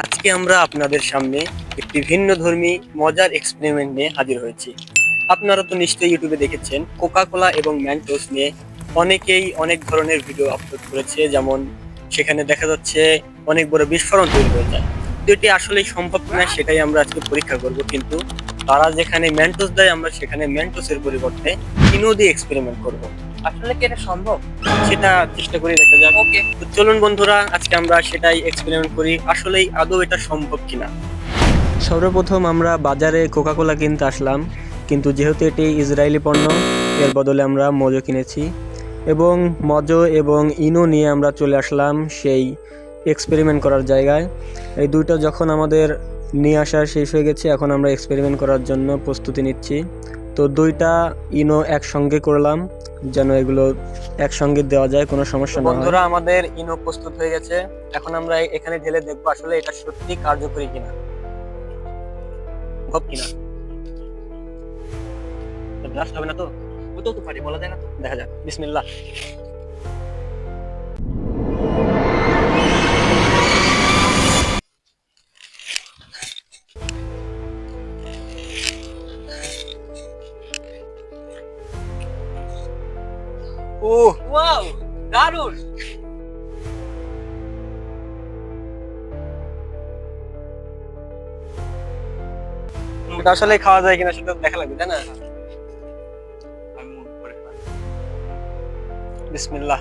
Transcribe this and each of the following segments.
আজকে আমরা আপনাদের সামনে একটি ভিন্ন ধর্মী মজার এক্সপেরিমেন্ট নিয়ে হাজির হয়েছি। আপনারা তো নিশ্চয়ই ইউটিউবে দেখেছেন কোকা কোলা এবং ম্যান্টোস নিয়ে অনেকেই অনেক ধরনের ভিডিও আপলোড করেছে, যেমন সেখানে দেখা যাচ্ছে অনেক বড় বিস্ফোরণ তৈরি হয়ে যায়। তো এটি আসলে সম্ভব কিনা সেটাই আমরা আজকে পরীক্ষা করব, কিন্তু তারা যেখানে ম্যান্টোস দেয়, আমরা সেখানে ম্যান্টোসের পরিবর্তে ইনো দিয়ে এক্সপেরিমেন্ট করব। আসলে কি এটা সম্ভব? সেটা চেষ্টা করে দেখা যাক। ওকে তো চলুন বন্ধুরা আজকে আমরা সেটাই এক্সপেরিমেন্ট করি আসলেই আদৌ এটা সম্ভব কিনা। সর্বপ্রথম আমরা বাজারে কোকাকোলা কিনতে আসলাম কিন্তু যেহেতু এটি ইসরায়েলি পণ্য এর বদলে আমরা মজো কিনেছি। এবং মজো এবং ইনো নিয়ে আমরা চলে আসলাম সেই এক্সপেরিমেন্ট করার জায়গায়। এই দুইটা যখন আমাদের নিয়ে আসা শেষ হয়ে গেছে এখন আমরা এক্সপেরিমেন্ট করার জন্য প্রস্তুতি নিচ্ছি। তো দুইটা ইনো একসঙ্গে করলাম যেন এগুলো একসঙ্গে দেওয়া যায়, কোনো সমস্যা না বন্ধুরা, আমাদের ইনো প্রস্তুত হয়ে গেছে। এখন আমরা এখানে ঢেলে দেখব আসলে এটা সত্যি কার্যকরী কিনা। সম্ভব কিনা। ব্লাস্ট হবে না তো? হতেও তো পারি, বলা যায় না তো? দেখা যাক। বিসমিল্লাহ। ওয়াও দারুণ এটা আসলে খাওয়া যায় কিনা সেটা দেখা লাগবে তাই না। বিসমিল্লাহ।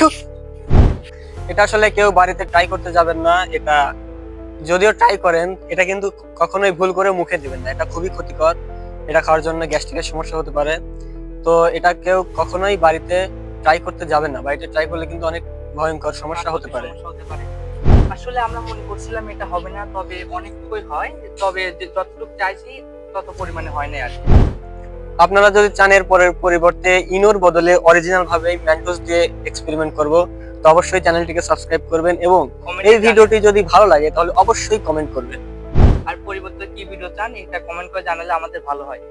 এটা আসলে কেউ বাড়িতে ট্রাই করতে যাবেন না এটা যদিও ট্রাই করেন এটা কিন্তু কখনোই ভুল করে মুখে দিবেন না। এটা খুবই ক্ষতিকর। এটা খাওয়ার জন্য গ্যাস্ট্রিকের সমস্যা হতে পারে। তো এটা কেউ কখনোই বাড়িতে ট্রাই করতে যাবেন না। বাড়িতে ট্রাই করলে কিন্তু অনেক ভয়ঙ্কর সমস্যা হতে পারে। আসলে আমরা মনে করছিলাম এটা হবে না তবে অনেকটুকুই হয়। তবে যে যতটুকু চাইছি তত পরিমাণে হয় না আর। আপনারা যদি চান এর পরের পরিবর্তে ইনোর বদলে অরিজিনাল ভাবে ম্যান্টোস দিয়ে এক্সপেরিমেন্ট করব তো অবশ্যই চ্যানেলটিকে সাবস্ক্রাইব করবেন এবং এই ভিডিওটি যদি ভালো লাগে তাহলে অবশ্যই কমেন্ট করবেন। আর পরিবর্তে কি ভিডিও চান এটা কমেন্ট করে জানালে আমাদের ভালো হয়।